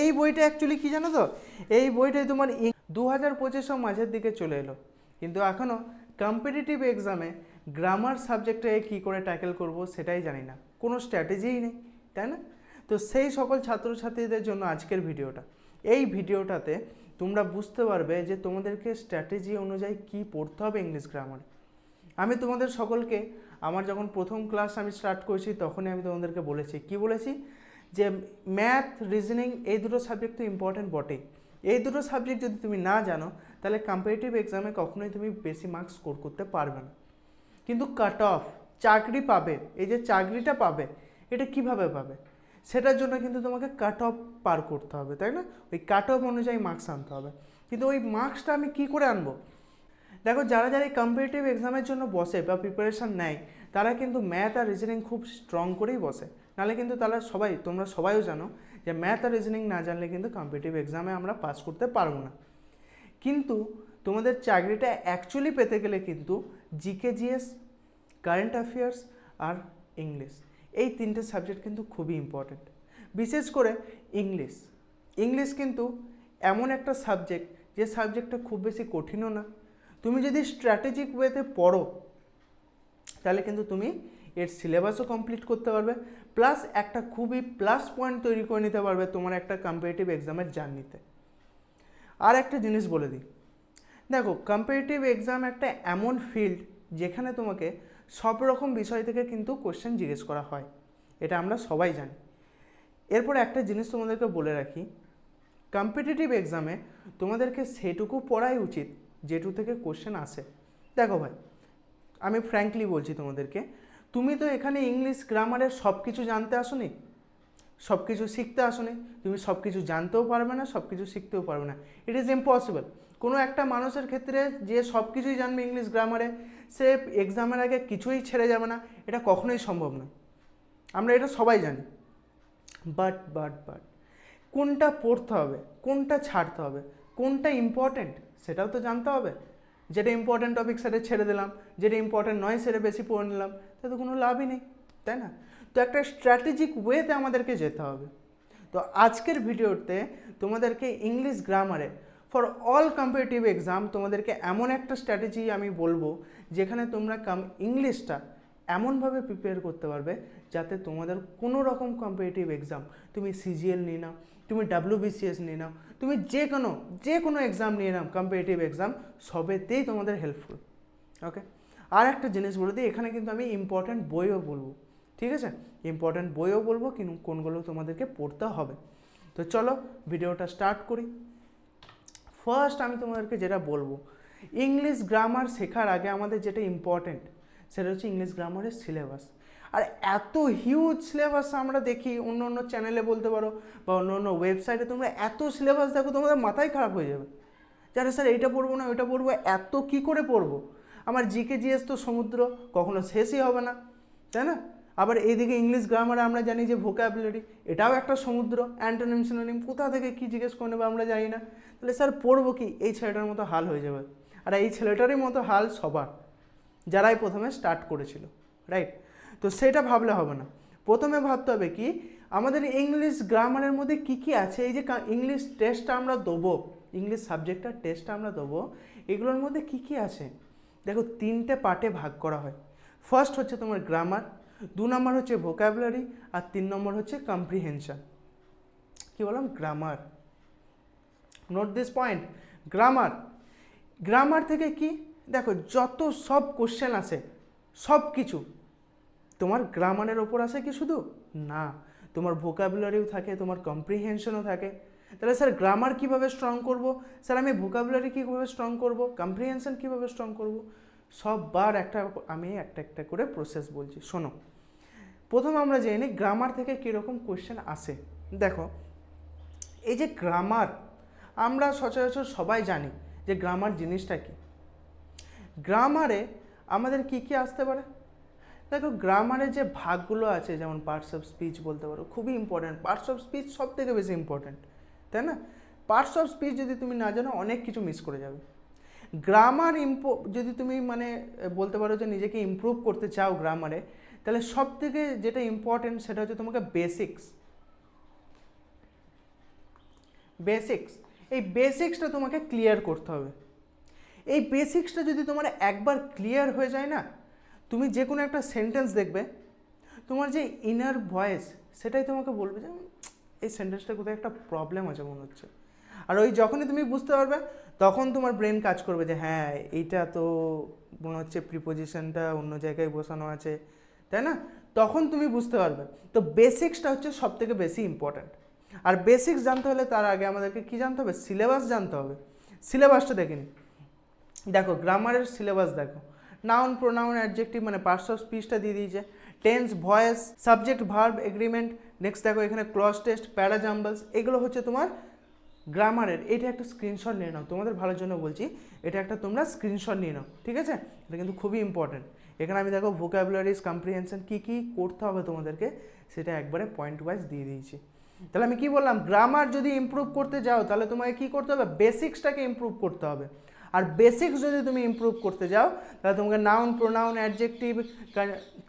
এই বইটা অ্যাকচুয়ালি কি জানো তো? এই বইটাই তোমার দু হাজার পঁচিশের মাঝের দিকে চলে এলো। কিন্তু এখনও কম্পিটিটিভ এক্সামে গ্রামার সাবজেক্টে কী করে ট্যাকেল করব সেটাই জানি না। কোনো স্ট্র্যাটেজিই নেই, তাই না? তো সেই সকল ছাত্রছাত্রীদের জন্য আজকের ভিডিওটা। এই ভিডিওটাতে তোমরা বুঝতে পারবে যে তোমাদেরকে স্ট্র্যাটেজি অনুযায়ী কী পড়তে হবে ইংলিশ গ্রামারে আমি তোমাদের সকলকে, আমার যখন প্রথম ক্লাস আমি স্টার্ট করেছি, তখনই আমি তোমাদেরকে বলেছি। কি বলেছি? যে ম্যাথ রিজনিং এই দুটো সাবজেক্ট তো ইম্পর্টেন্ট বটেই। এই দুটো সাবজেক্ট যদি তুমি না জানো, তাহলে কম্পিটিটিভ এক্সামে কখনোই তুমি বেশি মার্কস স্কোর করতে পারবে না। কিন্তু কাট অফ চাকরি পাবে, এই যে চাকরিটা পাবে, এটা কীভাবে পাবে? সেটার জন্য কিন্তু তোমাকে কাট অফ পার করতে হবে, তাই না? ওই কাট অফ অনুযায়ী মার্কস আনতে হবে। কিন্তু ওই মার্কসটা আমি কি করে আনব? দেখো, যারা যারা এই কম্পিটিটিভ এক্সামের জন্য বসে বা প্রিপারেশান নেয়, তারা কিন্তু ম্যাথ আর রিজনিং খুব স্ট্রং করেই বসে। নাহলে কিন্তু তারা সবাই, তোমরা সবাইও জানো যে ম্যাথ আর রিজনিং না জানলে কিন্তু কম্পিটিভ এক্সামে আমরা পাস করতে পারব না। কিন্তু তোমাদের চাকরিটা অ্যাকচুয়ালি পেতে গেলে কিন্তু জিকে জিএস কারেন্ট অ্যাফেয়ার্স আর ইংলিশ এই তিনটে সাবজেক্ট কিন্তু খুবই ইম্পর্ট্যান্ট বিশেষ করে ইংলিশ ইংলিশ কিন্তু এমন একটা সাবজেক্ট যে সাবজেক্টটা খুব বেশি কঠিনও না। তুমি যদি স্ট্র্যাটেজিক ওয়েতে পড়ো, তাহলে কিন্তু তুমি এর সিলেবাসও কমপ্লিট করতে পারবে। প্লাস একটা খুবই প্লাস পয়েন্ট তৈরি করে নিতে পারবে তোমার একটা কম্পিটিটিভ এক্সামের জার্নিতে আর একটা জিনিস বলে দিই। দেখো কম্পিটিটিভ এক্সাম একটা এমন ফিল্ড যেখানে তোমাকে সব রকম বিষয় থেকে কিন্তু কোশ্চেন জিজ্ঞেস করা হয়। এটা আমরা সবাই জানি। এরপর একটা জিনিস তোমাদেরকে বলে রাখি কম্পিটিটিভ এক্সামে তোমাদেরকে সেটুকু পড়াই উচিত যেটু থেকে কোশ্চেন আসে। দেখো ভাই, আমি ফ্র্যাঙ্কলি বলছি তোমাদেরকে তুমি তো এখানে ইংলিশ গ্রামারের সব কিছু জানতে আসোনি? সব কিছু শিখতে আসোনি? তুমি সব কিছু জানতেও পারবে না সব কিছু শিখতেও পারবে না। ইট ইজ ইম্পসিবল কোনো একটা মানুষের ক্ষেত্রে যে সব কিছুই জানবে ইংলিশ গ্রামারে সে এক্সামের আগে কিছুই ছেড়ে যাবে না। এটা কখনোই সম্ভব নয়। আমরা এটা সবাই জানি। বাট বাট বাট কোনটা পড়তে হবে? কোনটা ছাড়তে হবে? কোনটা ইম্পর্ট্যান্ট সেটাও তো জানতে হবে। যেটা ইম্পর্ট্যান্ট টপিক সেটা ছেড়ে দিলাম, যেটা ইম্পর্ট্যান্ট নয় সেটা বেশি পড়ে নিলাম, তাতে কোনো লাভই নেই, তাই না? তো একটা স্ট্র্যাটেজিক ওয়েতে আমাদেরকে যেতে হবে। তো আজকের ভিডিওতে তোমাদেরকে ইংলিশ গ্রামারে ফর অল কম্পিটিটিভ এক্সাম তোমাদেরকে এমন একটা স্ট্র্যাটেজি আমি বলব, যেখানে তোমরা কাম ইংলিশটা এমনভাবে প্রিপেয়ার করতে পারবে, যাতে তোমাদের কোনো রকম কম্পিটিটিভ এক্সাম তুমি সিজিএল নিয়ে নাও তুমি ডাব্লিউবিসিএস নিয়ে নাও। তুমি যে কোনো যে কোনো এক্সাম নিয়ে নাও কম্পিটিটিভ এক্সাম সবেতেই তোমাদের হেল্পফুল ওকে আর একটা জিনিস বলে দিই, এখানে কিন্তু আমি ইম্পর্ট্যান্ট বইও বলব, ঠিক আছে? ইম্পর্ট্যান্ট বইও বলব, কিন্তু কোনগুলো তোমাদেরকে পড়তে হবে। তো চলো, ভিডিওটা স্টার্ট করি। ফার্স্ট আমি তোমাদেরকে যেটা বলব ইংলিশ গ্রামার শেখার আগে আমাদের যেটা ইম্পর্ট্যান্ট সেটা হচ্ছে ইংলিশ গ্রামারের সিলেবাস আর এত হিউজ সিলেবাস আমরা দেখি, অন্য অন্য চ্যানেলে বলতে পারো বা অন্য অন্য ওয়েবসাইটে তোমরা এত সিলেবাস দেখো, তোমাদের মাথায় খারাপ হয়ে যাবে। যারা স্যার এইটা পড়ব না, ওইটা পড়ব, এত কি করে পড়ব? আমার জিকে জিএস তো সমুদ্র, কখনো শেষই হবে না, তাই না? আবার এইদিকে ইংলিশ গ্রামারে আমরা জানি যে ভোকাবুলারি এটাও একটা সমুদ্র অ্যান্টোনিম সিনোনিম কোথা থেকে কী জিজ্ঞেস করে নেবে আমরা জানি না। তাহলে স্যার পড়ব কি? এই ছেলেটার মতো হাল হয়ে যাবে। আর এই ছেলেটারই মতো হাল সবার, যারাই প্রথমে স্টার্ট করেছিল রাইট তো সেটা ভাবলে হবে না। প্রথমে ভাবতে হবে কি, আমাদের ইংলিশ গ্রামারের মধ্যে কি কি আছে? এই যে ইংলিশ টেস্টটা আমরা দেবো, ইংলিশ সাবজেক্টটা টেস্টটা আমরা দেবো, এগুলোর মধ্যে কি কি আছে? দেখো, তিনটে পার্টে ভাগ করা হয়। ফার্স্ট হচ্ছে তোমার গ্রামার দু নম্বর হচ্ছে ভোকাবুলারি আর তিন নম্বর হচ্ছে কম্প্রিহেনশন কি বললাম? Grammar note this point grammar grammar থেকে কি? দেখো, যত সব কোশ্চেন আছে সব কিছু তোমার গ্রামারের ওপর আসে কি শুধু? না। তোমার ভোকাবুলারিও থাকে, তোমার কম্প্রিহেনশনও থাকে। তাহলে স্যার গ্রামার কীভাবে স্ট্রং করব? স্যার, আমি ভোকাবুলারি কীভাবে স্ট্রং করব? কম্প্রিহেনশন কীভাবে স্ট্রং করব? সববার একটা আমি একটা একটা করে প্রসেস বলছি। শোনো, প্রথম আমরা জেনে গ্রামার থেকে কীরকম কোয়েশ্চেন আসে। দেখো, এই যে গ্রামার আমরা সচরাচর সবাই জানি যে গ্রামার জিনিসটা কি। গ্রামারে আমাদের কি কি আসতে পারে? দেখো গ্রামারে যে ভাগগুলো আছে, যেমন পার্টস অফ স্পিচ বলতে পারো, খুবই ইম্পর্ট্যান্ট পার্টস অফ স্পিচ সব থেকে বেশি ইম্পর্ট্যান্ট তাই না? পার্টস অফ স্পিচ যদি তুমি না জানো, অনেক কিছু মিস করে যাবে। গ্রামার ইম্পো যদি তুমি মানে বলতে পারো যে নিজেকে ইমপ্রুভ করতে চাও গ্রামারে তাহলে সব থেকে যেটা ইম্পর্টেন্ট সেটা হচ্ছে তোমাকে বেসিক্স বেসিক্স এই বেসিক্সটা তোমাকে ক্লিয়ার করতে হবে। এই বেসিক্সটা যদি তোমার একবার ক্লিয়ার হয়ে যায় না তুমি যে কোনো একটা সেন্টেন্স দেখবে, তোমার যে ইনার ভয়েস সেটাই তোমাকে বলবে যে এই সেন্টেন্সটা কোথায় একটা প্রবলেম আছে মনে হচ্ছে। আর ওই যখনই তুমি বুঝতে পারবে, তখন তোমার ব্রেন কাজ করবে যে হ্যাঁ এইটা তো মনে হচ্ছে প্রিপোজিশনটা অন্য জায়গায় বসানো আছে। তাই না? তখন তুমি বুঝতে পারবে। তো বেসিক্সটা হচ্ছে সব থেকে বেশি ইম্পর্ট্যান্ট আর বেসিক্স জানতে হলে তার আগে আমাদেরকে কী জানতে হবে? সিলেবাস জানতে হবে। সিলেবাসটা দেখিনি দেখো গ্রামারের সিলেবাস দেখো। নাউন প্রোনাউন অ্যাডজেক্টিভ মানে পার্টস অফ স্পিচটা দিয়ে দিয়েছে। Tense voice subject verb agreement next দেখো এখানে ক্লস টেস্ট প্যারাজাম্বলস এগুলো হচ্ছে তোমার গ্রামারের। এটা একটা স্ক্রিনশট নিয়ে নাও। তোমাদের ভালোর জন্য বলছি, এটা একটা তোমরা স্ক্রিনশট নিয়ে নাও, ঠিক আছে? এটা কিন্তু খুবই ইম্পর্টেন্ট এখানে আমি দেখো ভোকাবুলারিজ কম্প্রিহেনশন কী কী করতে হবে তোমাদেরকে, সেটা একবারে পয়েন্ট ওয়াইজ দিয়ে দিয়েছি। তাহলে আমি কি বললাম? গ্রামার যদি ইমপ্রুভ করতে যাও, তাহলে তোমাকে কি করতে হবে? বেসিক্সটাকে ইমপ্রুভ করতে হবে। আর বেসিক্স যদি তুমি ইমপ্রুভ করতে যাও, তাহলে তোমাকে noun pronoun adjective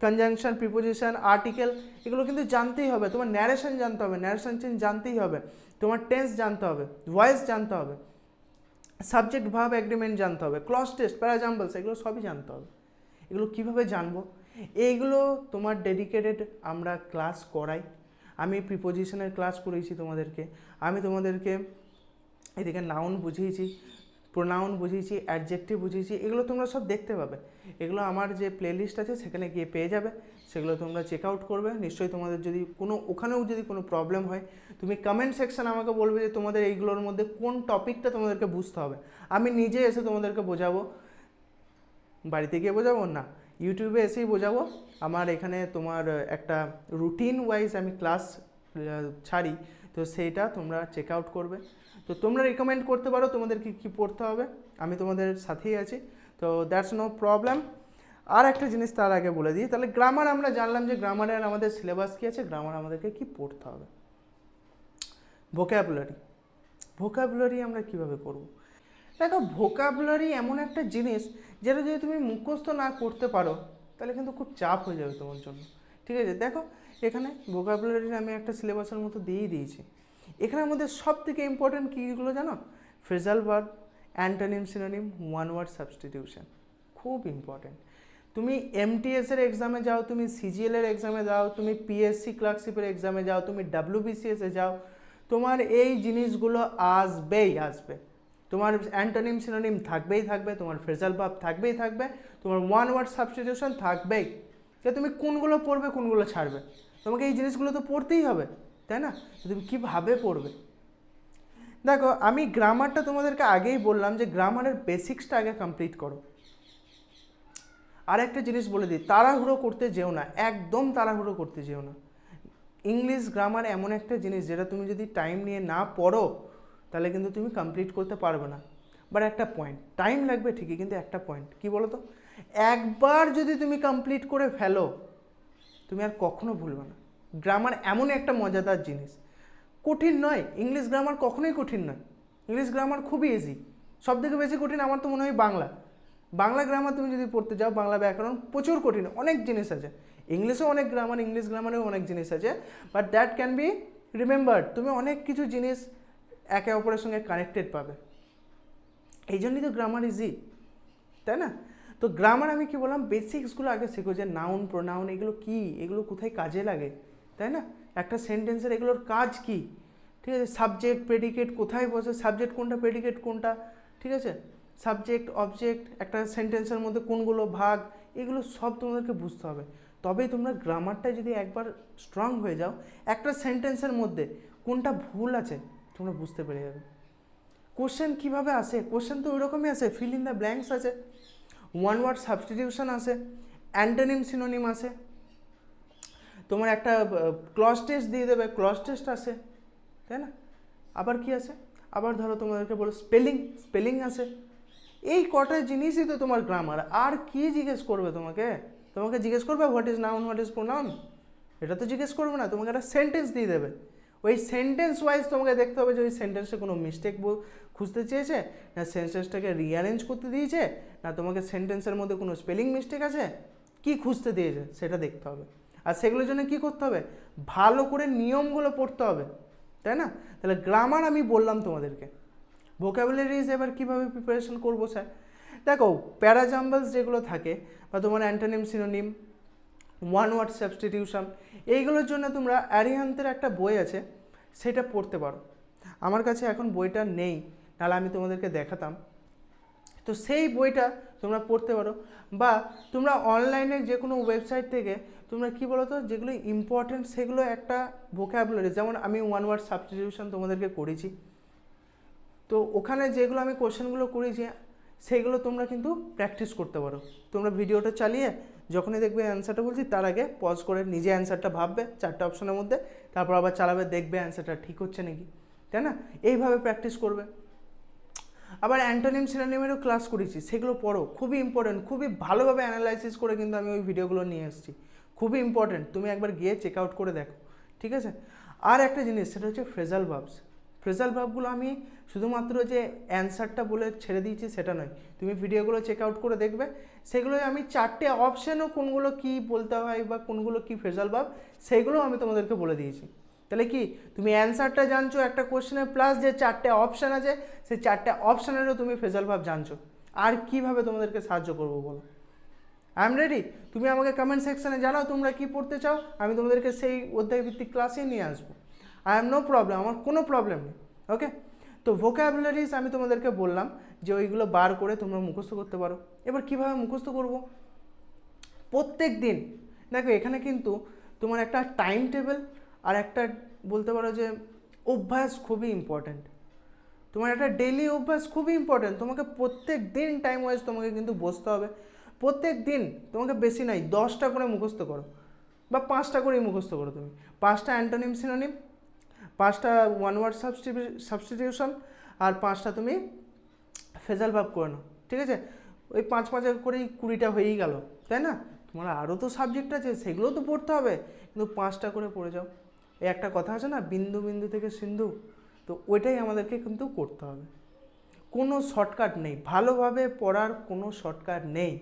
conjunction preposition article এগুলো কিন্তু জানতেই হবে। তোমার ন্যারেশন জানতে হবে ন্যারেশন চেঞ্জ জানতেই হবে। তোমার টেন্স জানতে হবে ভয়েস জানতে হবে সাবজেক্ট ভাব অ্যাগ্রিমেন্ট জানতে হবে ক্লস টেস্ট প্যারাজাম্বলস এগুলো সবই জানতে হবে। এগুলো কীভাবে জানব? এইগুলো তোমার ডেডিকেটেড আমরা ক্লাস করাই। আমি প্রিপোজিশনের ক্লাস করেছি তোমাদেরকে। আমি তোমাদেরকে এদিকে নাউন বুঝিয়েছি। প্রোনাউন বুঝিয়েছি অ্যাডজেক্টিভ বুঝিয়েছি, এগুলো তোমরা সব দেখতে পাবে। এগুলো আমার যে প্লেলিস্ট আছে সেখানে গিয়ে পেয়ে যাবে। সেগুলো তোমরা চেক আউট করবে। নিশ্চয়ই তোমাদের যদি কোনো, ওখানেও যদি কোনো প্রবলেম হয়, তুমি কমেন্ট সেকশন আমাকে বলবে যে তোমাদের এইগুলোর মধ্যে কোন টপিকটা তোমাদেরকে বুঝতে হবে। আমি নিজে এসে তোমাদেরকে বোঝাবো। বাড়িতে গিয়ে বোঝাবো? না। ইউটিউবে এসেই বোঝাবো। আমার এখানে তোমার একটা রুটিন ওয়াইজ আমি ক্লাস ছাড়ি। তো সেইটা তোমরা চেক আউট করবে। তো তোমরা রিকমেন্ড করতে পারো, তোমাদেরকে কী পড়তে হবে? আমি তোমাদের সাথেই আছি। তো দ্যাটস নো প্রবলেম আর একটা জিনিস তার আগে বলে দিই, তাহলে গ্রামার আমরা জানলাম যে গ্রামারের আমাদের সিলেবাস কী আছে গ্রামার আমাদেরকে কি পড়তে হবে? ভোক্যাবুলারি ভোকাবুলারি আমরা কীভাবে করব দেখো ভোকাবুলারি এমন একটা জিনিস যেটা যদি তুমি মুখস্থ না করতে পারো, তাহলে কিন্তু খুব চাপ হয়ে যাবে তোমার জন্য। ঠিক আছে, দেখো, এখানে ভোকাবুলারির আমি একটা সিলেবাসের মতো দিয়েই দিয়েছি। এখানের মধ্যে সব থেকে ইম্পর্টেন্ট কীগুলো জানো? Phrasal verb antonym synonym one word substitution খুব ইম্পর্টেন্ট তুমি এমটিএস এর এক্সামে যাও, তুমি সিজিএল এর এক্সামে যাও, তুমি পিএসসি ক্লার্কশিপের এক্সামে যাও, তুমি ডাব্লিউবিসিএস যাও, তোমার এই জিনিসগুলো আসবেই আসবে। তোমার অ্যান্টোনিম সিনোনিম থাকবেই থাকবে, তোমার ফ্রেজাল ভাব থাকবেই থাকবে, তোমার ওয়ান ওয়ার্ড সাবস্টিটিউশন থাকবেই। যে তুমি কোনগুলো পড়বে, কোনগুলো ছাড়বে। তোমাকে এই জিনিসগুলো তো পড়তেই হবে। তাই না? তুমি কীভাবে পড়বে? দেখো, আমি গ্রামারটা তোমাদেরকে আগেই বললাম যে গ্রামারের বেসিক্সটা আগে কমপ্লিট করো। আর একটা জিনিস বলে দিই, তাড়াহুড়ো করতে যেও না, একদম তাড়াহুড়ো করতে যেও না। ইংলিশ গ্রামার এমন একটা জিনিস যেটা তুমি যদি টাইম নিয়ে না পড়ো, তাহলে কিন্তু তুমি কমপ্লিট করতে পারবে না। বাট একটা পয়েন্ট টাইম লাগবে ঠিকই, কিন্তু একটা পয়েন্ট কি বলো তো? একবার যদি তুমি কমপ্লিট করে ফেলো, তুমি আর কখনো ভুলবে না। গ্রামার এমন একটা মজাদার জিনিস। কঠিন নয় ইংলিশ গ্রামার কখনোই কঠিন নয়। ইংলিশ গ্রামার খুবই ইজি সব থেকে বেশি কঠিন আমার তো মনে হয় বাংলা। বাংলা গ্রামার তুমি যদি পড়তে যাও, বাংলা ব্যাকরণ প্রচুর কঠিন, অনেক জিনিস আছে। ইংলিশেও অনেক গ্রামার ইংলিশ গ্রামারেও অনেক জিনিস আছে। But that can be remembered তুমি অনেক কিছু জিনিস একে অপরের সঙ্গে কানেক্টেড পাবে। এই জন্যই তো গ্রামার ইজি তাই না? তো গ্রামার আমি কি বললাম বেসিক্সগুলো আগে শেখো যে নাউন প্রোনাউন এগুলো কি? এগুলো কোথায় কাজে লাগে? তাই না? একটা সেন্টেন্সের এগুলোর কাজ কি? ঠিক আছে? সাবজেক্ট প্রেডিকেট কোথায় বসে? সাবজেক্ট কোনটা প্রেডিকেট কোনটা? ঠিক আছে? সাবজেক্ট অবজেক্ট একটা সেন্টেন্সের মধ্যে কোনগুলো ভাগ? এগুলো সব তোমাদেরকে বুঝতে হবে। তবেই তোমরা গ্রামারটা যদি একবার স্ট্রং হয়ে যাও, একটা সেন্টেন্সের মধ্যে কোনটা ভুল আছে, তোমরা বুঝতে পেরে যাবে। কোশ্চেন কীভাবে আসে? কোশ্চেন তো ওইরকমই আসে। ফিল ইন দ্য ব্ল্যাঙ্কস আছে। ওয়ান ওয়ার্ড সাবস্টিটিউশন আসে। অ্যান্টোনিম সিনোনিম আসে। তোমার একটা ক্লস টেস্ট দিয়ে দেবে ক্লস টেস্ট আসে তাই না? আবার কি আছে? আবার ধরো তোমাদেরকে বলো স্পেলিং স্পেলিং আসে এই কটা জিনিসই তো তোমার গ্রামার আর কি জিজ্ঞেস করবে তোমাকে? তোমাকে জিজ্ঞেস করবে what is noun what is pronoun এটা তো জিজ্ঞেস করবে না, তোমাকে একটা সেন্টেন্স দিয়ে দেবে। ওই সেন্টেন্স ওয়াইজ তোমাকে দেখতে হবে যে ওই সেন্টেন্সে কোনো মিস্টেক খুঁজতে চেয়েছে, না সেন্টেন্সটাকে রিঅ্যারেঞ্জ করতে দিয়েছে, না তোমাকে সেন্টেন্সের মধ্যে কোনো স্পেলিং মিস্টেক আছে? কি খুঁজতে দিয়েছে? সেটা দেখতে হবে। আর সেগুলোর জন্য কি করতে হবে? ভালো করে নিয়মগুলো পড়তে হবে, তাই না? তাহলে গ্রামার আমি বললাম তোমাদেরকে। ভোকাবুলারিজ এবার কীভাবে প্রিপারেশন করব স্যার দেখো প্যারাজাম্বলস যেগুলো থাকে, বা তোমার antonym synonym one word substitution এইগুলোর জন্য তোমরা অ্যারিহান্তের একটা বই আছে, সেটা পড়তে পারো। আমার কাছে এখন বইটা নেই, নাহলে আমি তোমাদেরকে দেখাতাম। তো সেই বইটা তোমরা পড়তে পারো, বা তোমরা অনলাইনে যে কোনো ওয়েবসাইট থেকে তোমরা কী বলো তো যেগুলো ইম্পর্টেন্ট সেগুলো একটা ভোকাবুলারি যেমন আমি ওয়ান ওয়ার্ড সাবস্টিটিউশন তোমাদেরকে করেছি। তো ওখানে যেগুলো আমি কোশ্চেনগুলো করেছি সেইগুলো তোমরা কিন্তু প্র্যাকটিস করতে পারো। তোমরা ভিডিওটা চালিয়ে যখনই দেখবে অ্যান্সারটা বলছি, তার আগে পজ করে নিজে অ্যান্সারটা ভাববে চারটে অপশনের মধ্যে, তারপর আবার চালাবে, দেখবে অ্যান্সারটা ঠিক হচ্ছে নাকি। তাই না? এইভাবে প্র্যাকটিস করবে। আবার অ্যান্টোনিম সিনোনিমেরও ক্লাস করেছি, সেগুলো পড়ো। খুবই ইম্পর্টেন্ট খুবই ভালোভাবে অ্যানালাইসিস করে কিন্তু আমি ওই ভিডিওগুলো নিয়ে এসেছি। খুবই ইম্পর্টেন্ট তুমি একবার গিয়ে চেক আউট করে দেখো, ঠিক আছে? আর একটা জিনিস, সেটা হচ্ছে ফ্রেজাল ভাবস ফ্রেজাল ভাবগুলো আমি শুধুমাত্র যে অ্যান্সারটা বলে ছেড়ে দিয়েছি, সেটা নয়। তুমি ভিডিওগুলো চেক আউট করে দেখবে। সেগুলোই আমি চারটে অপশানও কোনগুলো কি বলতে হয় বা কোনগুলো কি ফ্রেজাল ভাব সেগুলো আমি তোমাদেরকে বলে দিয়েছি। তাহলে কি, তুমি অ্যান্সারটা জানছো একটা কোশ্চেনের প্লাস যে চারটে অপশান আছে, সেই চারটে অপশানেরও তুমি ফেজাল ভাব জানছো। আর কীভাবে তোমাদেরকে সাহায্য করব বলো? আই এম রেডি তুমি আমাকে কমেন্ট সেকশানে জানাও তোমরা কি পড়তে চাও। আমি তোমাদেরকে সেই অধ্যায় ভিত্তিক ক্লাসেই নিয়ে আসব। আই এম নো প্রবলেম আমার কোনো প্রবলেম নেই ওকে তো ভোকাবুলারিজ আমি তোমাদেরকে বললাম যে ওইগুলো বার করে তোমরা মুখস্থ করতে পারো। এবার কীভাবে মুখস্থ করব? প্রত্যেক দিন, দেখো এখানে কিন্তু তোমার একটা টাইম টেবিল আর একটা বলতে পারো যে অভ্যাস খুবই ইম্পর্ট্যান্ট তোমার একটা ডেলি অভ্যাস খুবই ইম্পর্ট্যান্ট তোমাকে প্রত্যেক দিন টাইম ওয়াইজ তোমাকে কিন্তু বসতে হবে। প্রত্যেক দিন তোমাকে বেশি নাই, দশটা করে মুখস্থ করো বা পাঁচটা করেই মুখস্থ করো তুমি। পাঁচটা অ্যান্টোনিম সিনোনিম, পাঁচটা ওয়ান ওয়ার্ড সাবস্টিটিউশন আর পাঁচটা তুমি ফেজাল ভাব করে নাও, ঠিক আছে? ওই পাঁচ পাঁচ করেই কুড়িটা হয়েই গেল, তাই না? তোমার আরও তো সাবজেক্ট আছে সেগুলোও তো পড়তে হবে, কিন্তু পাঁচটা করে পড়ে যাও। এই একটা কথা আছে না, বিন্দু বিন্দু থেকে সিন্ধু, তো ওইটাই আমাদেরকে কিন্তু করতে হবে। কোনো শর্টকাট নেই, ভালোভাবে পড়ার কোনো শর্টকাট নেই।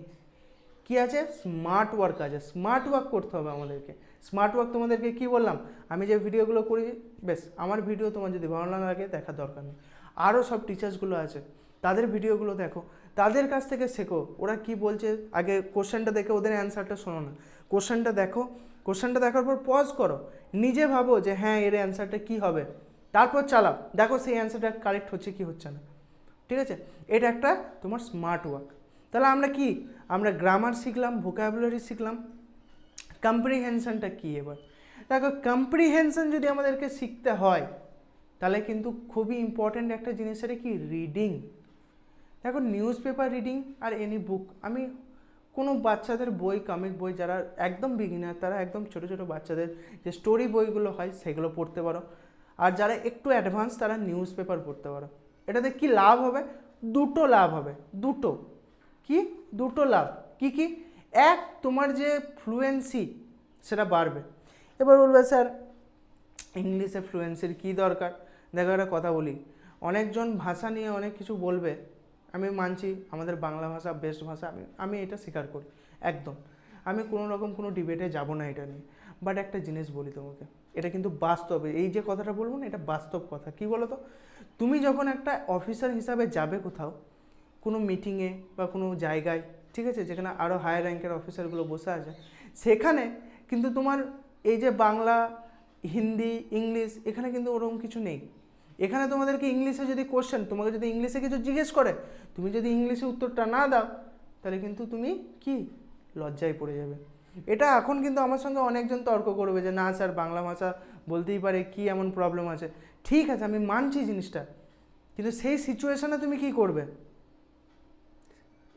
কি আছে? স্মার্ট ওয়ার্ক আছে। স্মার্ট ওয়ার্ক করতে হবে আমাদেরকে। স্মার্ট ওয়ার্ক তোমাদেরকে কি বললাম? আমি যে ভিডিওগুলো করি, বেশ, আমার ভিডিও তোমার যদি ভালো না লাগে, দেখার দরকার নেই। আরও সব টিচার্সগুলো আছে, তাদের ভিডিওগুলো দেখো। তাদের কাছ থেকে শেখো। ওরা কি বলছে? আগে কোশ্চেনটা দেখে ওদের অ্যান্সারটা শোনো না। কোশ্চেনটা দেখো। কোশ্চেনটা দেখার পর পজ করো। নিজে ভাবো যে হ্যাঁ এর অ্যান্সারটা কী হবে? তারপর চালাও। দেখো সেই অ্যান্সারটা কারেক্ট হচ্ছে কি হচ্ছে না। ঠিক আছে? এটা একটা তোমার স্মার্ট ওয়ার্ক তাহলে আমরা কি আমরা গ্রামার শিখলাম ভোকাবুলারি শিখলাম। কম্প্রিহেনশনটা কী এবার? দেখো কম্প্রিহেনশন যদি আমাদেরকে শিখতে হয়, তাহলে কিন্তু খুবই ইম্পর্ট্যান্ট একটা জিনিস সেটা কি? রিডিং দেখো নিউজ পেপার রিডিং আর এনি বুক আমি কোনো বাচ্চাদের বই কমিক বই, যারা একদম বিগিনার তারা একদম ছোটো ছোটো বাচ্চাদের যে স্টোরি বইগুলো হয়, সেগুলো পড়তে পারো। আর যারা একটু অ্যাডভান্স তারা নিউজ পেপার পড়তে পারো। এটাতে কি লাভ হবে? দুটো লাভ হবে। দুটো। কি? দুটো লাভ। কি কি? এক, তোমার যে ফ্লুয়েন্সি সেটা বাড়বে। এবার বলবে, স্যার, ইংলিশে ফ্লুয়েন্সির কী দরকার? দেখো, একটা কথা বলি। অনেকজন ভাষা নিয়ে অনেক কিছু বলবে। আমি মানছি আমাদের বাংলা ভাষা বেস্ট ভাষা, আমি আমি এটা স্বীকার করি, একদম। আমি কোনো রকম কোনো ডিবেটে যাব না এটা নিয়ে। বাট একটা জিনিস বলি তোমাকে, এটা কিন্তু বাস্তব। এই যে কথাটা বলব না, এটা বাস্তব কথা। কি বলো তো তুমি যখন একটা অফিসার হিসাবে যাবে কোথাও কোনো মিটিংয়ে বা কোনো জায়গায়, ঠিক আছে, যেখানে আরও হায়ার র্যাঙ্কের অফিসারগুলো বসে আছে, সেখানে কিন্তু তোমার এই যে বাংলা, হিন্দি, ইংলিশ, এখানে কিন্তু ওরকম কিছু নেই। এখানে তোমাদেরকে ইংলিশে যদি কোশ্চেন তোমাকে যদি ইংলিশে কিছু জিজ্ঞেস করে, তুমি যদি ইংলিশে উত্তরটা না দাও, তাহলে কিন্তু তুমি কি? লজ্জায় পড়ে যাবে। এটা এখন কিন্তু আমার সঙ্গে অনেকজন তর্ক করবে যে, না স্যার, বাংলা ভাষা বলতেই পারে, কি এমন প্রবলেম আছে? ঠিক আছে, আমি মানছি জিনিসটা, কিন্তু সেই সিচুয়েশনে তুমি কি করবে?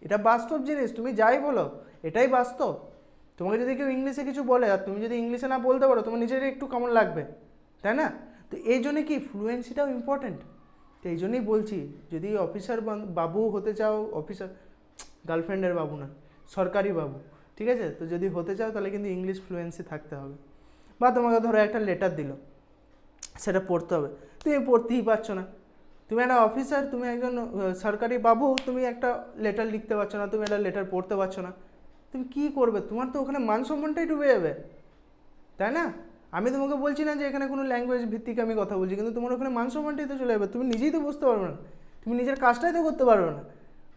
এটা বাস্তব জিনিস, তুমি যাই বলো, এটাই বাস্তব। তোমাকে যদি কেউ ইংলিশে কিছু বলে, আর তুমি যদি ইংলিশে না বলতে পারো, তোমার নিজের একটু কেমন লাগবে, তাই না? তো এই জন্যে কি ফ্লুয়েন্সিটাও ইম্পর্ট্যান্ট তো এই জন্যই বলছি, যদি অফিসার বাবু হতে চাও অফিসার গার্লফ্রেন্ডের বাবু না, সরকারি বাবু, ঠিক আছে? তো যদি হতে চাও, তাহলে কিন্তু ইংলিশ ফ্লুয়েন্সি থাকতে হবে। বা তোমাকে ধরো একটা লেটার দিল, সেটা পড়তে হবে। তুমি পড়তেই পারছ না। তুমি একটা অফিসার তুমি একজন সরকারি বাবু, তুমি একটা লেটার লিখতে পারছ না, তুমি একটা লেটার পড়তে পারছ না। তুমি কী করবে? তোমার তো ওখানে মান সম্মানটাই ডুবে যাবে। তাই না? আমি তোমাকে বলছি না যে এখানে কোনো ল্যাঙ্গুয়েজ ভিত্তিক আমি কথা বলছি, কিন্তু তোমার ওখানে মান সম্মানটাই তো চলে যাবে। তুমি নিজেই তো বুঝতে পারবে না। তুমি নিজের কাজটাই তো করতে পারবে না।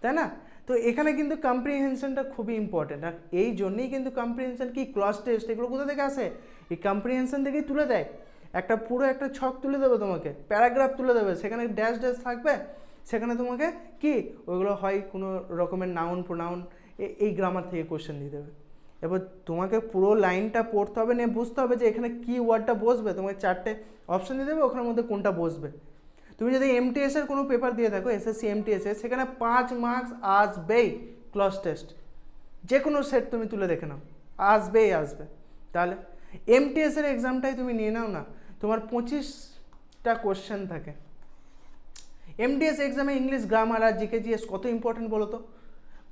তাই না? তো এখানে কিন্তু কম্প্রিহেনশনটা খুবই ইম্পর্টেন্ট আর এই জন্যেই কিন্তু কম্প্রিহেনশন কি ক্লস টেস্ট এগুলো কোথা থেকে আসে? এই কম্প্রিহেনশন থেকেই তুলে দেয়। একটা পুরো একটা ছক তুলে দেবে তোমাকে, প্যারাগ্রাফ তুলে দেবে, সেখানে ড্যাশ ড্যাশ থাকবে, সেখানে তোমাকে কি, ওইগুলো হয় কোনো রকমের নাউন প্রোনাউন এই গ্রামার থেকে কোশ্চেন দিয়ে দেবে। এবার তোমাকে পুরো লাইনটা পড়তে হবে, নিয়ে বুঝতে হবে যে এখানে কি ওয়ার্ডটা বসবে, তোমাকে চারটে অপশান দিয়ে দেবে, ওখানের মধ্যে কোনটা বসবে। তুমি যদি এমটিএস এর কোনো পেপার দিয়ে থাকো এসএসসি এমটিএস সেখানে পাঁচ মার্কস আসবেই ক্লস টেস্ট যে কোনো সেট তুমি তুলে দেখে নাও আসবেই আসবে। তাহলে এমটিএস এর এক্সামটাই তুমি নিয়ে নাও না তোমার পঁচিশটা কোশ্চেন থাকে। এমডিএস এক্সামে ইংলিশ গ্রামার আর জিকে জিএস কত ইম্পর্টেন্ট বলো তো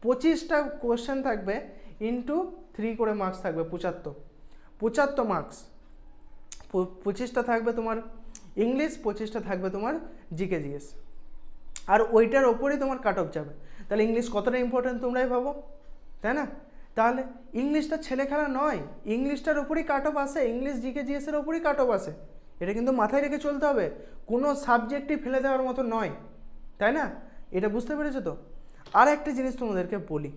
পঁচিশটা কোশ্চেন থাকবে ইন্টু থ্রি করে মার্কস থাকবে, পঁচাত্তর। পঁচাত্তর মার্কস পঁচিশটা থাকবে তোমার ইংলিশ পঁচিশটা থাকবে তোমার জিকে জিএস আর ওইটার ওপরেই তোমার কাট অফ যাবে। তাহলে ইংলিশ কতটা ইম্পর্টেন্ট তোমরাই ভাবো, তাই না? তাহলে ইংলিশটা ছেলে খেলা নয় ইংলিশটার ওপরই কাট অফ আসে ইংলিশ জিকে জিএসের ওপরই কাট অফ আসে। এটা কিন্তু মাথায় রেখে চলতে হবে কোনো সাবজেক্টই ফেলে দেওয়ার মতো নয়, তাই না এটা বুঝতে পেরেছ তো আর একটা জিনিস তোমাদেরকে বলি,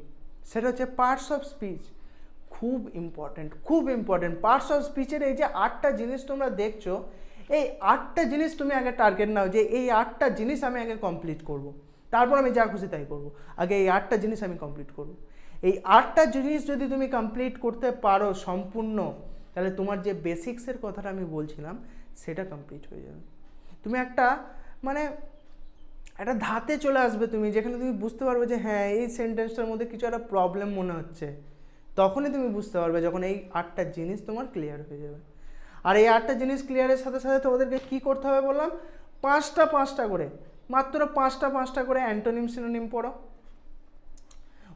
সেটা হচ্ছে পার্টস অফ স্পিচ খুব ইম্পর্ট্যান্ট খুব ইম্পর্ট্যান্ট পার্টস অফ স্পিচের এই যে আটটা জিনিস তোমরা দেখছ, এই আটটা জিনিস তুমি আগে টার্গেট নাও যে এই আটটা জিনিস আমি আগে কমপ্লিট করব। তারপর আমি যা খুশি তাই করব। আগে এই আটটা জিনিস আমি কমপ্লিট করব। এই আটটা জিনিস যদি তুমি কমপ্লিট করতে পারো সম্পূর্ণ তাহলে তোমার যে বেসিক্সের কথাটা আমি বলছিলাম, সেটা কমপ্লিট হয়ে যাবে। তুমি একটা মানে একটা ধাতে চলে আসবে তুমি, যেখানে তুমি বুঝতে পারবে যে হ্যাঁ এই সেন্টেন্সটার মধ্যে কিছু একটা প্রবলেম মনে হচ্ছে। তখনই তুমি বুঝতে পারবে যখন এই আটটা জিনিস তোমার ক্লিয়ার হয়ে যাবে। আর এই আটটা জিনিস ক্লিয়ারের সাথে সাথে তোমাদেরকে কী করতে হবে বললাম? পাঁচটা পাঁচটা করে, মাত্র পাঁচটা পাঁচটা করে অ্যান্টোনিম সিনোনিম পড়ো।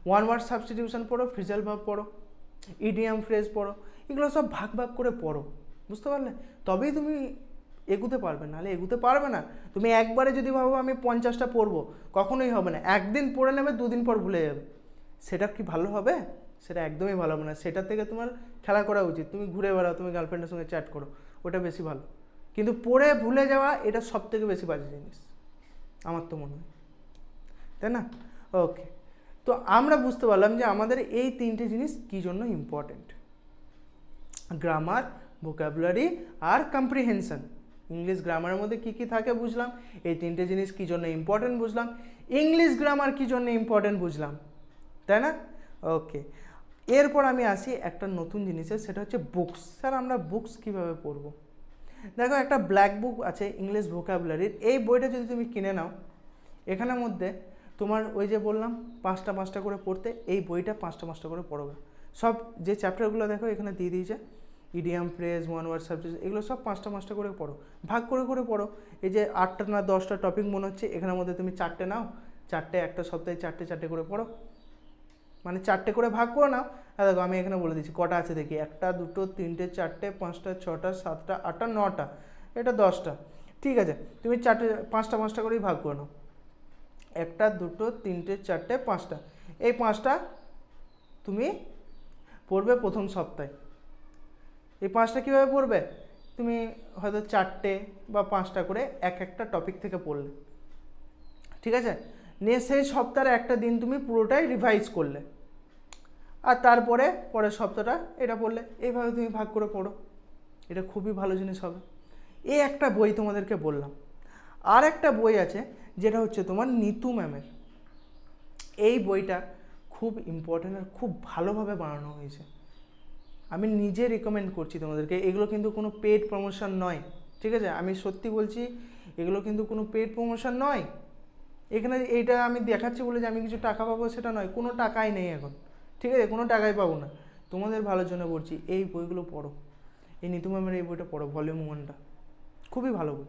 ওয়ান ওয়ার্ড সাবস্টিটিউশন পড়ো ফ্রিজাল ভাব পড়ো। ইডিয়াম ফ্রেজ পড়ো। এগুলো সব ভাগ ভাগ করে পড়ো, বুঝতে পারলে? তবেই তুমি এগুতে পারবে, নাহলে এগুতে পারবে না। তুমি একবারে যদি ভাবো আমি পঞ্চাশটা পড়ব, কখনোই হবে না। একদিন পড়ে নেবে, দুদিন পর ভুলে যাবে। সেটা কি ভালো হবে? সেটা একদমই ভালো হবে না। সেটার থেকে তোমার খেলা করা উচিত। তুমি ঘুরে বেড়াও, তুমি গার্লফ্রেন্ডের সঙ্গে চ্যাট করো, ওটা বেশি ভালো। কিন্তু পড়ে ভুলে যাওয়া, এটা সব থেকে বেশি বাজে জিনিস, আমার তো মনে হয়। তাই না? ওকে তো আমরা বুঝতে পারলাম যে আমাদের এই তিনটে জিনিস কী জন্য ইম্পর্টেন্ট গ্রামার ভোকাবুলারি আর কম্প্রিহেনশন ইংলিশ গ্রামারের মধ্যে কী কী থাকে বুঝলাম? এই তিনটে জিনিস কী জন্য ইম্পর্টেন্ট বুঝলাম? ইংলিশ গ্রামার কী জন্য ইম্পর্টেন্ট বুঝলাম? তাই না? ওকে এরপর আমি আসি একটা নতুন জিনিসে, সেটা হচ্ছে বুকস স্যার, আমরা বুকস কীভাবে পড়ব? দেখো, একটা ব্ল্যাক বুক আছে ইংলিশ ভোকাবুলারির এই বইটা যদি তুমি কিনে নাও, এখানের মধ্যে তোমার ওই যে বললাম, পাঁচটা পাঁচটা করে পড়তে, এই বইটা পাঁচটা পাঁচটা করে পড়বে। সব যে চ্যাপ্টারগুলো দেখো, এখানে দিয়ে দিয়েছে। Idiom phrase one word subject এগুলো সব পাঁচটা পাঁচটা করে পড়ো। ভাগ করে করে পড়ো। এই যে আটটা না দশটা টপিক মনে হচ্ছে, এখানের মধ্যে তুমি চারটে নাও। চারটে, একটা সপ্তাহে চারটে চারটে করে পড়ো। মানে চারটে করে ভাগ করে নাও। দেখো, আমি এখানে বলে দিচ্ছি, কটা আছে দেখি? একটা, দুটো, তিনটে, চারটে, পাঁচটা, ছটা, সাতটা, আটটা, নটা। এটা দশটা। ঠিক আছে, তুমি চারটে, পাঁচটা পাঁচটা করেই ভাগ করে নাও। একটা, দুটো, তিনটে, চারটে, পাঁচটা। এই পাঁচটা তুমি পড়বে প্রথম সপ্তাহে। এই পাঁচটা কীভাবে পড়বে? তুমি হয়তো চারটে বা পাঁচটা করে এক একটা টপিক থেকে পড়লে। ঠিক আছে? নিয়ে সেই সপ্তাহের একটা দিন তুমি পুরোটাই রিভাইজ করলে। আর তারপরে পরের সপ্তাহটা এটা পড়লে। এইভাবে তুমি ভাগ করে পড়ো। এটা খুবই ভালো জিনিস হবে। এই একটা বই তোমাদেরকে বললাম। আর একটা বই আছে, যেটা হচ্ছে তোমার নিতু ম্যামের। এই বইটা খুব ইম্পর্ট্যান্ট আর খুব ভালোভাবে বানানো হয়েছে। আমি নিজে রেকমেন্ড করছি তোমাদেরকে, এগুলো কিন্তু কোনো পেড প্রমোশন নয়, ঠিক আছে? আমি সত্যি বলছি, এগুলো কিন্তু কোনো পেড প্রমোশন নয়। এখানে এইটা আমি দেখাচ্ছি বলে যে আমি কিছু টাকা পাবো সেটা নয়, কোনো টাকাই নেই এখন, ঠিক আছে? কোনো টাকাই পাবো না। তোমাদের ভালোর জন্য বলছি, এই বইগুলো পড়ো। এই নিতু ম্যামের এই বইটা পড়ো ভলিউম ওয়ানটা খুবই ভালো বই।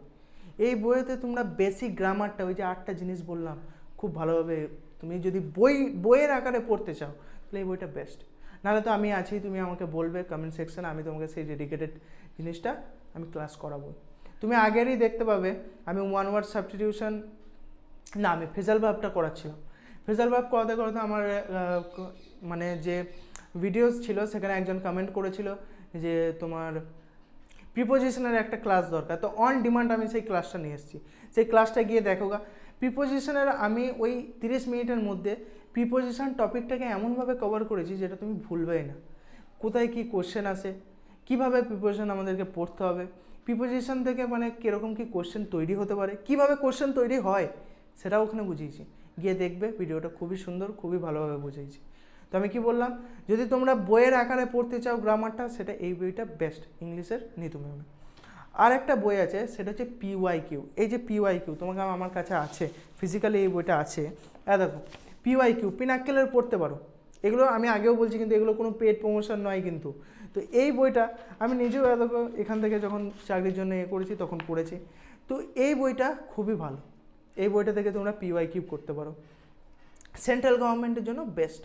এই বইয়েতে তোমরা বেসিক গ্রামারটা ওই যে আটটা জিনিস বললাম, খুব ভালোভাবে তুমি যদি বই, বইয়ের আকারে পড়তে চাও, তাহলে এই বইটা বেস্ট নাহলে তো আমি আছি, তুমি আমাকে বলবে কমেন্ট সেকশনে আমি তোমাকে সেই ডেডিকেটেড জিনিসটা আমি ক্লাস করাবো তুমি আগেরই দেখতে পাবে, আমি ওয়ান ওয়ার্ড সাবস্টিটিউশন না, আমি ফেজাল ভাবটা করাচ্ছিলাম। ফেজাল ভাব করাতে করাতে আমার মানে যে ভিডিওস ছিল, সেখানে একজন কমেন্ট করেছিল যে তোমার প্রিপোজিশনের একটা ক্লাস দরকার। তো অন ডিমান্ড আমি সেই ক্লাসটা নিয়ে এসেছি। সেই ক্লাসটা গিয়ে দেখো গা প্রিপোজিশনের আমি ওই তিরিশ মিনিটের মধ্যে প্রিপোজিশন টপিকটাকে এমনভাবে কভার করেছি যেটা তুমি ভুলবেই না। কোথায় কি কোশ্চেন আসে কীভাবে প্রিপোজিশন আমাদেরকে পড়তে হবে? প্রিপোজিশন থেকে মানে কীরকম কি কোশ্চেন তৈরি হতে পারে? কীভাবে কোশ্চেন তৈরি হয়? সেটাও ওখানে বুঝিয়েছি। গিয়ে দেখবে ভিডিওটা খুবই সুন্দর, খুবই ভালোভাবে বুঝিয়েছি। তো আমি কি বললাম? যদি তোমরা বইয়ের আকারে পড়তে চাও গ্রামারটা সেটা এই বইটা বেস্ট ইংলিশের নিতু ম্যামে আর একটা বই আছে, সেটা হচ্ছে পিওয়াই কিউ এই যে পিওয়াই কিউ তোমাকে আমার কাছে আছে ফিজিক্যালি এই বইটা আছে। হ্যাঁ দেখো পিওয়াই কিউ পিনাক্কেলের পড়তে পারো। এগুলো আমি আগেও বলছি, কিন্তু এগুলো কোনো পেড প্রমোশন নয় কিন্তু। তো এই বইটা আমি নিজেও দেখো, এখান থেকে যখন চাকরির জন্য এ করেছি, তখন পড়েছি। তো এই বইটা খুবই ভালো। এই বইটা থেকে তোমরা পিওয়াই কিউ করতে পারো। সেন্ট্রাল গভর্নমেন্টের জন্য বেস্ট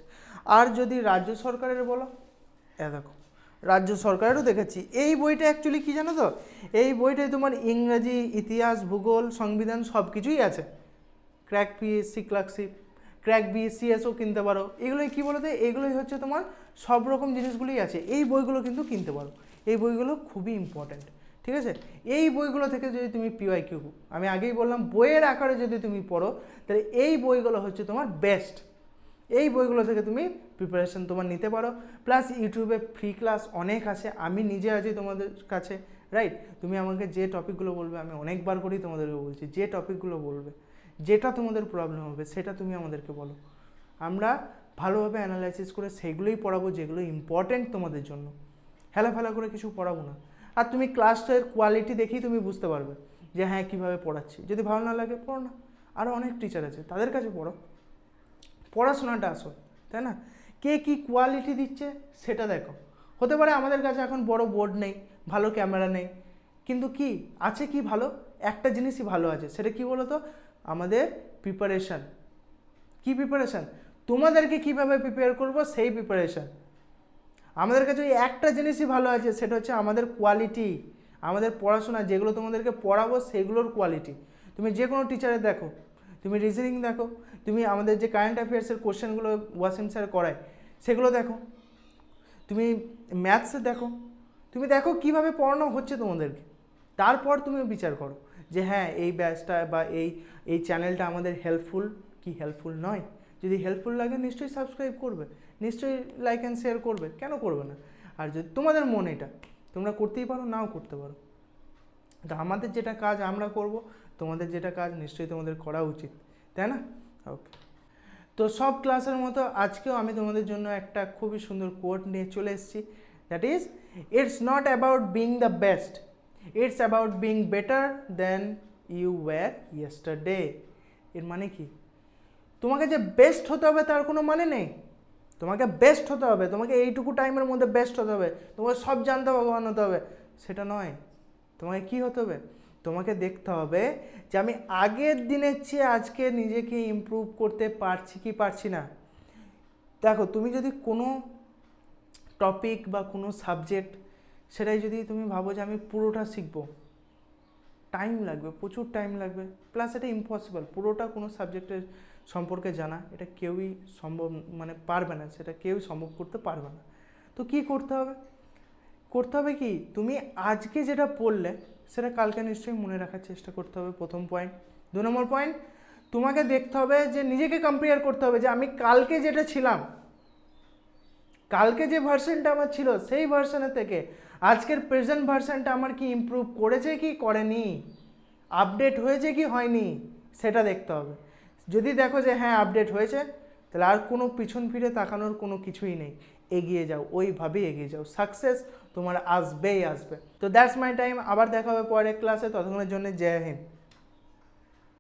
আর যদি রাজ্য সরকারের বলো এ দেখো রাজ্য সরকারেরও দেখেছি। এই বইটা অ্যাকচুয়ালি কী জানো তো? এই বইটায় তোমার ইংরাজি, ইতিহাস, ভূগোল, সংবিধান সব কিছুই আছে crack PSC clerkship crack B বিএসসিএসও কিনতে পারো। এগুলোই কী বলতে? এগুলোই হচ্ছে তোমার সব রকম জিনিসগুলোই আছে। এই বইগুলো কিন্তু কিনতে পারো। এই বইগুলো খুবই ইম্পর্ট্যান্ট ঠিক আছে? এই বইগুলো থেকে যদি তুমি পিওয়াই কিউ আমি আগেই বললাম, বইয়ের আকারে যদি তুমি পড়ো, তাহলে এই বইগুলো হচ্ছে তোমার বেস্ট এই বইগুলো থেকে তুমি প্রিপারেশন তোমার নিতে পারো। প্লাস ইউটিউবে ফ্রি ক্লাস অনেক আছে, আমি নিজে আছি তোমাদের কাছে রাইট তুমি আমাকে যে টপিকগুলো বলবে, আমি অনেকবার করেই তোমাদেরকে বলছি, যে টপিকগুলো বলবে, যেটা তোমাদের প্রবলেম হবে, সেটা তুমি আমাদেরকে বলো। আমরা ভালোভাবে অ্যানালাইসিস করে সেগুলোই পড়াবো, যেগুলো ইম্পর্ট্যান্ট তোমাদের জন্য। হেলাফেলা করে কিছু পড়াবো না। আর তুমি ক্লাসের কোয়ালিটি দেখেই তুমি বুঝতে পারবে, যে হ্যাঁ কীভাবে পড়াচ্ছি। যদি ভালো না লাগে, পড়ো না। আরও অনেক টিচার আছে, তাদের কাছে পড়ো। পড়াশোনাটা আসল, তাই না? কে কি কোয়ালিটি দিচ্ছে সেটা দেখো। হতে পারে আমাদের কাছে এখন বড় বোর্ড নেই, ভালো ক্যামেরা নেই, কিন্তু কি, আছে কি ভালো? একটা জিনিসই ভালো আছে, সেটা কি বলো তো আমাদের প্রিপারেশান কি প্রিপারেশান তোমাদেরকে কীভাবে প্রিপেয়ার করব সেই প্রিপারেশান আমাদের কাছে ওই একটা জিনিসই ভালো আছে, সেটা হচ্ছে আমাদের কোয়ালিটি আমাদের পড়াশোনা, যেগুলো তোমাদেরকে পড়াবো সেগুলোর কোয়ালিটি তুমি যে কোনো টিচারে দেখো তুমি রিজনিং দেখো, তুমি আমাদের যে কারেন্ট অ্যাফেয়ার্সের কোশ্চেনগুলো ওয়াসিম স্যার করায়, সেগুলো দেখো। তুমি ম্যাথসে দেখো, তুমি দেখো কীভাবে পড়ানো হচ্ছে তোমাদেরকে। তারপর তুমি বিচার করো যে হ্যাঁ এই ব্যাচটা বা এই এই চ্যানেলটা আমাদের হেল্পফুল কি হেল্পফুল নয়? যদি হেল্পফুল লাগে নিশ্চয়ই সাবস্ক্রাইব করবে, নিশ্চয়ই লাইক অ্যান্ড শেয়ার করবে, কেন করবে না? আর যদি তোমাদের মন এটা, তোমরা করতেই পারো, নাও করতে পারো। তো আমাদের যেটা কাজ আমরা করব তোমাদের যেটা কাজ নিশ্চয়ই তোমাদের করা উচিত, তাই না? ওকে তো সব ক্লাসের মতো আজকেও আমি তোমাদের জন্য একটা খুবই সুন্দর কোট নিয়ে চলে এসেছি। That is it's not about being the best it's about being better than you were yesterday এর মানে কি? তোমাকে যে বেস্ট হতে হবে তার কোনো মানে নেই। তোমাকে বেস্ট হতে হবে, তোমাকে এইটুকু টাইমের মধ্যে বেস্ট হতে হবে, তোমাকে সব জানতে ভগবান হতে হবে। সেটা নয়। তোমাকে কি হতে হবে? তোমাকে দেখতে হবে যে আমি আগের দিনের চেয়ে আজকে নিজেকে ইমপ্রুভ করতে পারছি কি পারছি না। দেখো, তুমি যদি কোনো টপিক বা কোনো সাবজেক্ট সেটাই যদি তুমি ভাবো যে আমি পুরোটা শিখব টাইম লাগবে, প্রচুর টাইম লাগবে প্লাস এটা ইম্পসিবল পুরোটা কোনো সাবজেক্টের সম্পর্কে জানা, এটা কেউই সম্ভব মানে পারবে না, সেটা কেউই সম্ভব করতে পারবে না। তো কি করতে হবে? করতে হবে কি, তুমি আজকে যেটা পড়লে সেটা কালকে নিশ্চয়ই মনে রাখার চেষ্টা করতে হবে প্রথম পয়েন্ট দু নম্বর পয়েন্ট তোমাকে দেখতে হবে যে নিজেকে কম্পেয়ার করতে হবে যে আমি কালকে যেটা ছিলাম, কালকে যে ভার্সনটা আমার ছিল, সেই ভার্সনের থেকে আজকের প্রেজেন্ট ভার্সনটা আমার কি ইমপ্রুভ করেছে কি করেনি? আপডেট হয়েছে কি হয়নি? সেটা দেখতে হবে। যদি দেখো যে হ্যাঁ আপডেট হয়েছে, তাহলে আর কোনো পিছন ফিরে তাকানোর কোনো কিছুই নেই। এগিয়ে যাও, ওইভাবেই এগিয়ে যাও। সাকসেস তোমার আসবেই আসবে। তো দ্যাটস মাই টাইম আবার দেখা হবে পরের ক্লাসে ততক্ষণের জন্য জয় হিন্দ।